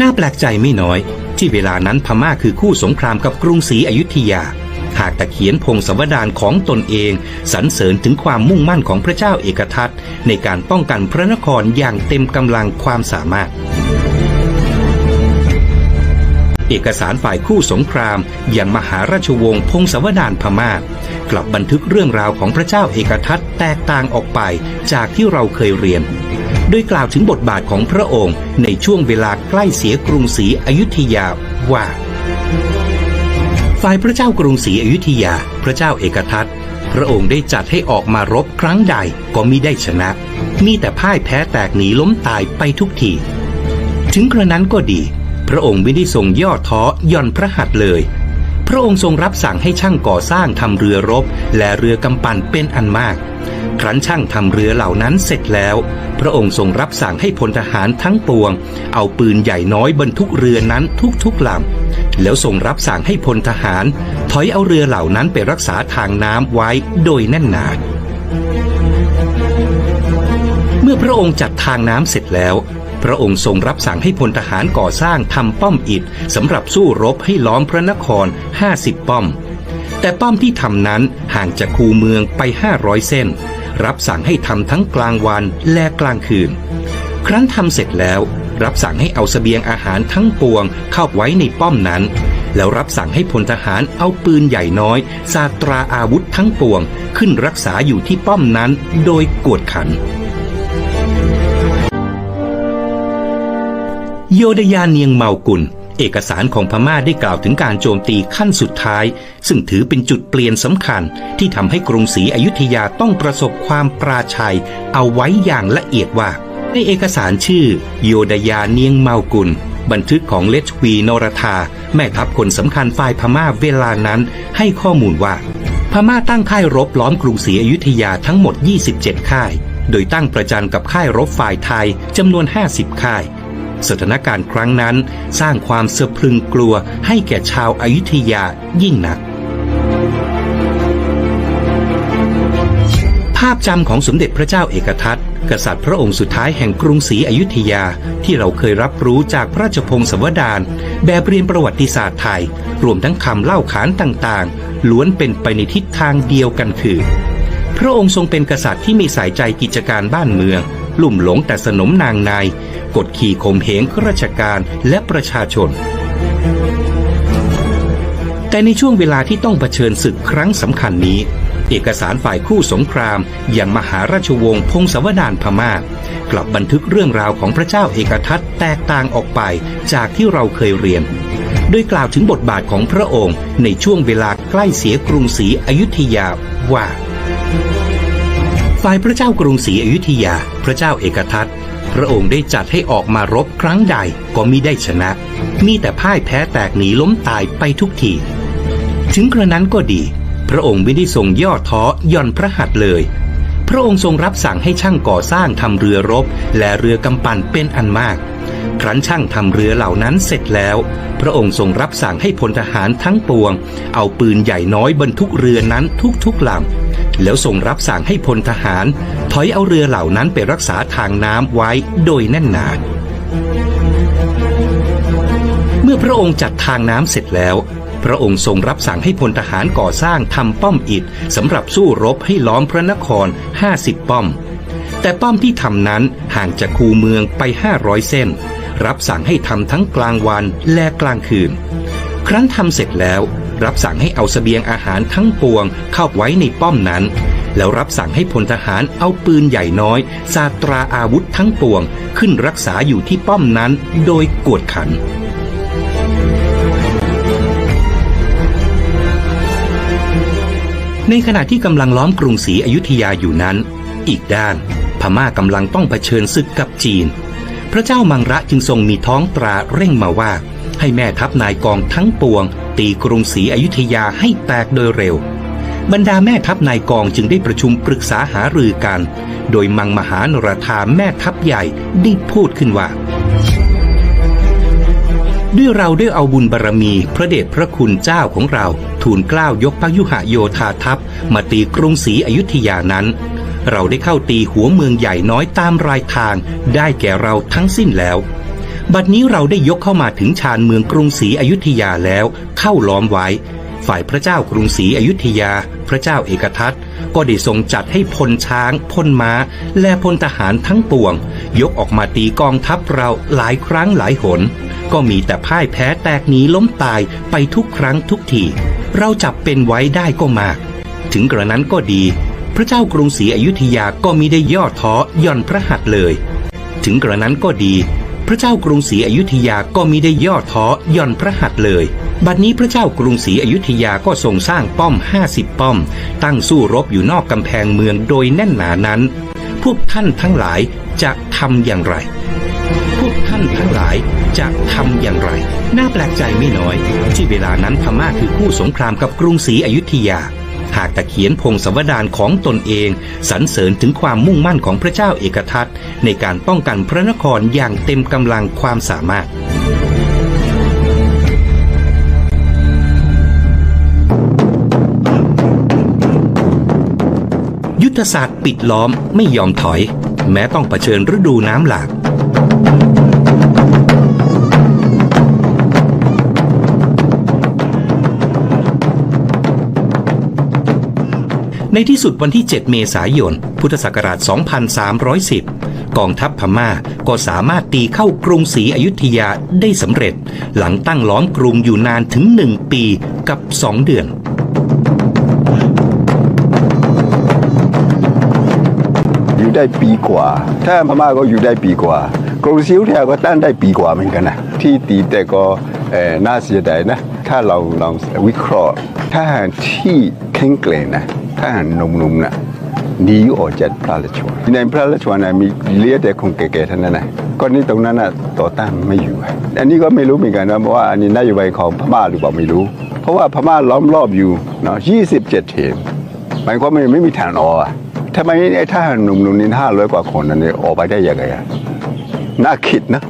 น่าแปลกใจไม่น้อย ที่เวลานั้นพม่าคือคู่สงครามกับกรุงศรีอยุธยา หากแต่เขียนพงศาวดารของตนเองสรรเสริญถึงความมุ่งมั่นของพระเจ้าเอกทัตในการป้องกันพระนครอย่างเต็มกำลังความสามารถ เอกสารฝ่ายคู่สงครามอย่างมหาราชวงศ์พงศาวดารพม่ากลับบันทึกเรื่องราวของพระเจ้าเอกทัตแตกต่างออกไปจากที่เราเคยเรียน โดยกล่าวถึงบทบาทของพระองค์ ในช่วงเวลาใกล้เสียกรุงศรีอยุธยาว่า ฝ่ายพระเจ้ากรุงศรีอยุธยา พระเจ้าเอกทัตพระองค์ได้จัดให้ออกมารบครั้งใดก็มิได้ชนะ มีแต่พ่ายแพ้แตกหนีล้มตายไปทุกที ถึงกระนั้นก็ดี พระองค์ไม่ได้ทรงย่อท้อย่อนพระหัตถ์เลย พระองค์ทรงรับสั่งให้ช่างก่อสร้างทำเรือรบ และเรือกำปั่นเป็นอันมาก ครั้นช่างทำเรือเหล่านั้นเสร็จแล้ว พระองค์ทรงรับสั่งให้พลทหารทั้งปวง เอาปืนใหญ่น้อยบรรทุกเรือนั้นทุกๆลำแล้วทรงรับสั่งให้พลทหาร ถอยเอาเรือเหล่านั้นไปรักษาทางน้ำไว้โดยแน่นหนาเมื่อพระองค์จัดทางน้ำเสร็จแล้ว พระองค์ทรงรับสั่งให้พลทหารก่อสร้างทำป้อมอิฐสำหรับสู้รบให้ล้อมพระนคร 50 ป้อม แต่ป้อมที่ทำนั้นห่างจากคูเมืองไป 500 เส้น รับสั่งให้ทำทั้งกลางวันและกลางคืน ครั้นทำเสร็จแล้ว รับสั่งให้เอาเสบียงอาหารทั้งปวงเข้าไว้ในป้อมนั้น แล้วรับสั่งให้พลทหารเอาปืนใหญ่น้อยซาตราอาวุธทั้งปวง ขึ้นรักษาอยู่ที่ป้อมนั้นโดยกวดขันโยดยาเนียงเมากุล เอกสารของพม่าได้กล่าวถึงการโจมตีขั้นสุดท้าย ซึ่งถือเป็นจุดเปลี่ยนสำคัญ ที่ทำให้กรุงศรีอยุธยาต้องประสบความปราชัย เอาไว้อย่างละเอียดว่า ในเอกสารชื่อ โยดยาเนียงเมากุล บันทึกของเลชวีนรธาแม่ทัพคนสำคัญฝ่ายพม่าเวลานั้น ให้ข้อมูลว่า พม่าตั้งค่ายรบล้อมกรุงศรีอยุธยาทั้งหมด 27 ค่าย โดยตั้งประจันกับค่ายรบฝ่ายไทยจำนวน 50 ค่าย สถานการณ์ครั้งนั้นสร้างความสะพรึงกลัวให้แก่ชาวอายุทยายิ่งนัก ภาพจำของสมเด็จพระเจ้าเอกทัตกษัตริย์พระองค์สุดท้ายแห่งกรุงศรีอยุธยาที่เราเคยรับรู้จากพระราชพงศาวดารแบบเรียนประวัติศาสตร์ไทย รวมทั้งคำเล่าขานต่างๆ ล้วนเป็นไปในทิศทางเดียวกันคือ พระองค์ทรงเป็นกษัตริย์ที่มีสายใจกิจการบ้านเมือง ลุ่มหลงแต่สนมนางนาย กดขี่ข่มเหงข้าราชการและประชาชน แต่ในช่วงเวลาที่ต้องเผชิญศึกครั้งสำคัญนี้ เอกสารฝ่ายคู่สงคราม อย่างมหาราชวงศ์พงศาวดารพม่ากลับบันทึกเรื่องราวของพระเจ้าเอกทัตแตกต่างออกไปจากที่เราเคยเรียนโดยกล่าวถึงบทบาทของพระองค์ในช่วงเวลาใกล้เสียกรุงศรีอยุธยาว่า ฝ่ายพระเจ้ากรุงศรีอยุธยา พระเจ้าเอกทัตพระองค์ได้จัดให้ออกมารบครั้งใดก็มิได้ชนะ มีแต่พ่ายแพ้แตกหนีล้มตายไปทุกที ถึงกระนั้นก็ดี พระองค์ไม่ได้ทรงย่อท้อย่อนพระหัตถ์เลย พระองค์ทรงรับสั่งให้ช่างก่อสร้างทำเรือรบ และเรือกำปั่นเป็นอันมาก ครั้นช่างทำเรือเหล่านั้นเสร็จแล้ว พระองค์ทรงรับสั่งให้พลทหารทั้งปวง เอาปืนใหญ่น้อยบรรทุกเรือนั้นทุกๆลำ แล้วทรงรับสั่งให้พลทหาร ถอยเอาเรือเหล่านั้นไปรักษาทางน้ำไว้โดยแน่นหนาเมื่อพระองค์จัดทางน้ำเสร็จแล้ว พระองค์ทรงรับสั่งให้พลทหารก่อสร้างทำป้อมอิฐสำหรับสู้รบให้ล้อมพระนคร 50 ป้อม แต่ป้อมที่ทำนั้นห่างจากคูเมืองไป 500 เส้น รับสั่งให้ทำทั้งกลางวันและกลางคืน ครั้นทำเสร็จแล้ว รับสั่งให้เอาเสบียงอาหารทั้งปวงเข้าไว้ในป้อมนั้น แล้วรับสั่งให้พลทหารเอาปืนใหญ่น้อยซาตราอาวุธทั้งปวงขึ้นรักษาอยู่ที่ป้อมนั้นโดยกวดขันในขณะที่กำลังล้อมกรุงศรีอยุธยาอยู่นั้น อีกด้าน พม่ากำลังต้องเผชิญศึกกับจีน พระเจ้ามังระจึงทรงมีท้องตราเร่งมาว่า ให้แม่ทัพนายกองทั้งปวง ตีกรุงศรีอยุธยาให้แตกโดยเร็ว บรรดาแม่ทัพนายกองจึงได้ประชุมปรึกษาหารือกัน โดยมังมหานรธาแม่ทัพใหญ่ได้พูดขึ้นว่าด้วยเราได้เอาบุญบารรมีพระเดชพระคุณเจ้าของเรา ทูลกล้าวยกพระยุหโยธาทัพ มาตีกรุงศรีอยุธยานั้น เราได้เข้าตีหัวเมืองใหญ่น้อยตามรายทาง ได้แก่เราทั้งสิ้นแล้ว บัดนี้เราได้ยกเข้ามาถึงชานเมืองกรุงศรีอยุธยาแล้วเข้าล้อมไว้ ฝ่ายพระเจ้ากรุงศรีอยุธยา พระเจ้าเอกทัตก็ได้ทรงจัดให้พลช้างพลม้า และพลทหารทั้งปวง ยกออกมาตีกองทัพเราหลายครั้งหลายหน ก็มีแต่พ่ายแพ้แตกหนีล้มตายไปทุกครั้งทุกทีเราจับเป็นไว้ได้ก็มาก ถึงกระนั้นก็ดี พระเจ้ากรุงศรีอยุธยาก็มิได้ย่อท้หย่อนพระหัตถ์เลย ถึงกระนั้นก็ดี พระเจ้ากรุงศรีอยุธยาก็มิได้ย่อท้หย่อนพระหัตถ์เลย บัดนี้พระเจ้ากรุงศรีอยุธยาก็ทรงสร้างป้อมห้าสิบป้อม ตั้งสู้รบอยู่นอกกำแพงเมืองโดยแน่นหนานั้น พวกท่านทั้งหลายจะทำอย่างไร พวกท่านทั้งหลายจะทำอย่างไร น่าแปลกใจไม่น้อย ที่เวลานั้นพม่าคือคู่สงครามกับกรุงศรีอยุธยา หากแต่เขียนพงศาวดารของตนเองสรรเสริญถึงความมุ่งมั่นของพระเจ้าเอกทัตในการป้องกันพระนครอย่างเต็มกำลังความสามารถยุทธศาสตร์ปิดล้อมไม่ยอมถอย แม้ต้องเผชิญฤดูน้ำหลาก ในที่สุดวันที่ 7 เมษายน พุทธศักราช 2310 กองทัพพม่าก็สามารถตีเข้ากรุงศรีอยุธยาได้สำเร็จ หลังตั้งล้อมกรุงอยู่นานถึง 1 ปีกับ 2 เดือนอยู่ได้ปีกว่า ถ้าพม่าก็อยู่ได้ปีกว่า กรุงศรีอยุธยาก็ตั้งได้ปีกว่าเหมือนกันนะ ที่ตีแต่ก็น่าเสียดายนะ ถ้าเราลองวิเคราะห์ถ้าหากที่แข็งแกร่งนะ ถ้าหากหนุ่มๆนะหนีออกจากพระราชวังในพระราชวังนะมีเลี้ยแต่คงแก่ๆเท่านั้นนะก็นี่ตรงนั้นนะต่อต้านไม่อยู่ อันนี้ก็ไม่รู้เหมือนกันนะว่าอันนี้นโยบายของพม่าหรือเปล่าไม่รู้ เพราะว่าพม่าล้อมรอบอยู่เนาะ27เขตหมายความว่าไม่มีทางออกอะทำไมไอ้ทหารหนุ่มๆนี่ห้าร้อยกว่าคนนั้นนี่ยออกไปได้ยังไงอะน่าคิดนะ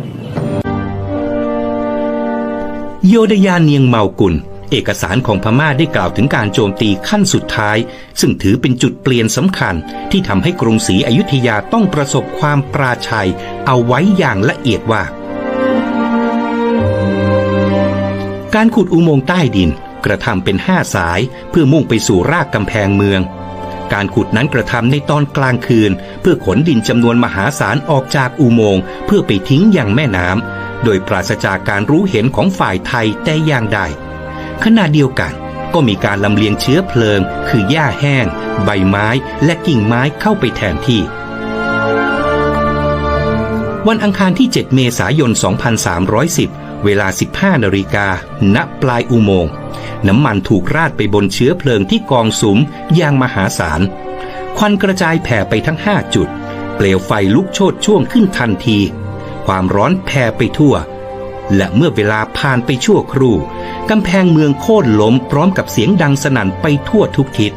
โยดยาเนียงเมากุล เอกสารของพม่าได้กล่าวถึงการโจมตีขั้นสุดท้าย ซึ่งถือเป็นจุดเปลี่ยนสำคัญ ที่ทำให้กรุงศรีอยุธยาต้องประสบความปราชัย เอาไว้อย่างละเอียดว่า การขุดอุโมงค์ใต้ดินกระทำเป็นห้าสายเพื่อมุ่งไปสู่รากกำแพงเมือง การขุดนั้นกระทำในตอนกลางคืน เพื่อขนดินจำนวนมหาศาลออกจากอุโมงค์เพื่อไปทิ้งอย่างแม่น้ำโดยปราศจากการรู้เห็นของฝ่ายไทยแต่อย่างใด ขณะเดียวกัน ก็มีการลำเลียงเชื้อเพลิง คือหญ้าแห้ง ใบไม้และกิ่งไม้เข้าไปแทนที่ วันอังคารที่ 7 เมษายน 2310 เวลา 15นาฬิกาณปลายอุโมงค์น้ำมันถูกราดไปบนเชื้อเพลิงที่กองสุมอย่างมหาศาล ควันกระจายแผ่ไปทั้ง 5 จุด เปลวไฟลุกโชนช่วงขึ้นทันที ความร้อนแผ่ไปทั่ว และเมื่อเวลาผ่านไปชั่วครู่กำแพงเมืองโค่นล้มพร้อมกับเสียงดังสนั่นไปทั่วทุกทิศ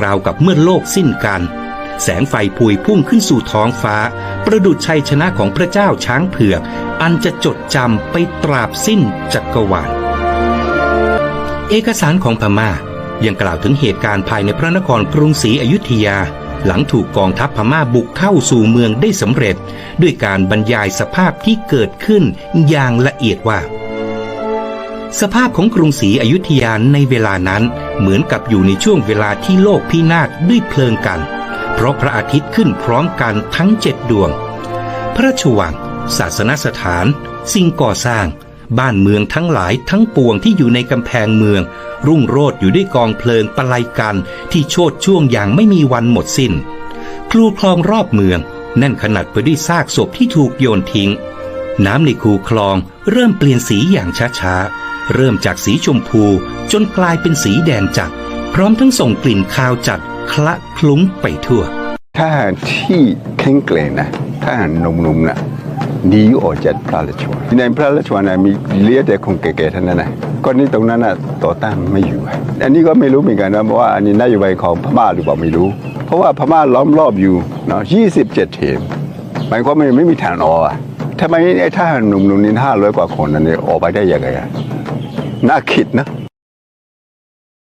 ราวกับเมื่อโลกสิ้นกัน แสงไฟพวยพุ่งขึ้นสู่ท้องฟ้า ประดุจชัยชนะของพระเจ้าช้างเผือก อันจะจดจำไปตราบสิ้นจักรวาลเอกสารของพม่ายังกล่าวถึงเหตุการณ์ภายในพระนครกรุงศรีอยุธยา หลังถูกกองทัพพม่าบุกเข้าสู่เมืองได้สำเร็จ ด้วยการบรรยายสภาพที่เกิดขึ้นอย่างละเอียดว่า สภาพของกรุงศรีอยุธยาในเวลานั้นเหมือนกับอยู่ในช่วงเวลาที่โลกพินาศด้วยเพลิงกัน เพราะพระอาทิตย์ขึ้นพร้อมกันทั้งเจ็ดดวง พระราชวังศาสนสถาน สิ่งก่อสร้าง บ้านเมืองทั้งหลายทั้งปวงที่อยู่ในกำแพงเมือง รุ่งโรจน์อยู่ด้วยกองเพลิงประไลกันที่โชดช่วงอย่างไม่มีวันหมดสิน้น คลูคลองรอบเมืองแน่นขนาดไปด้วยซากศพที่ถูกโยนทิ้ง น้ำในคูคลองเริ่มเปลี่ยนสีอย่างช้าๆ เริ่มจากสีชมพูจนกลายเป็นสีแดงจัด พร้อมทั้งส่งกลิ่นคาวจัดคละคลุ้งไปทั่ว ถ้าหากที่แข็งแกร่งนะถ้าหนุ่มๆนะห นีออกจากพระราชวังในพระราชวังนมีเลี้ยแต่คงแก่ๆท่านนั้นนะก็นี่ตรงนั้นน่ะต่อต้านไม่อยู่ อันนี้ก็ไม่รู้เหมือนกันนะว่าอันนี้นโยบายของพม่าหรือเปล่าไม่รู้ เพราะว่าพม่าล้อมรอบอยู่เนาะ27เขตหมายความว่าไม่มีทางออกอะทำไมไอ้ทหารหนุ่มๆนี่ห้าร้อยกว่าคนนั้นเนี่ยออกไปได้ยังไงน่าคิดนะ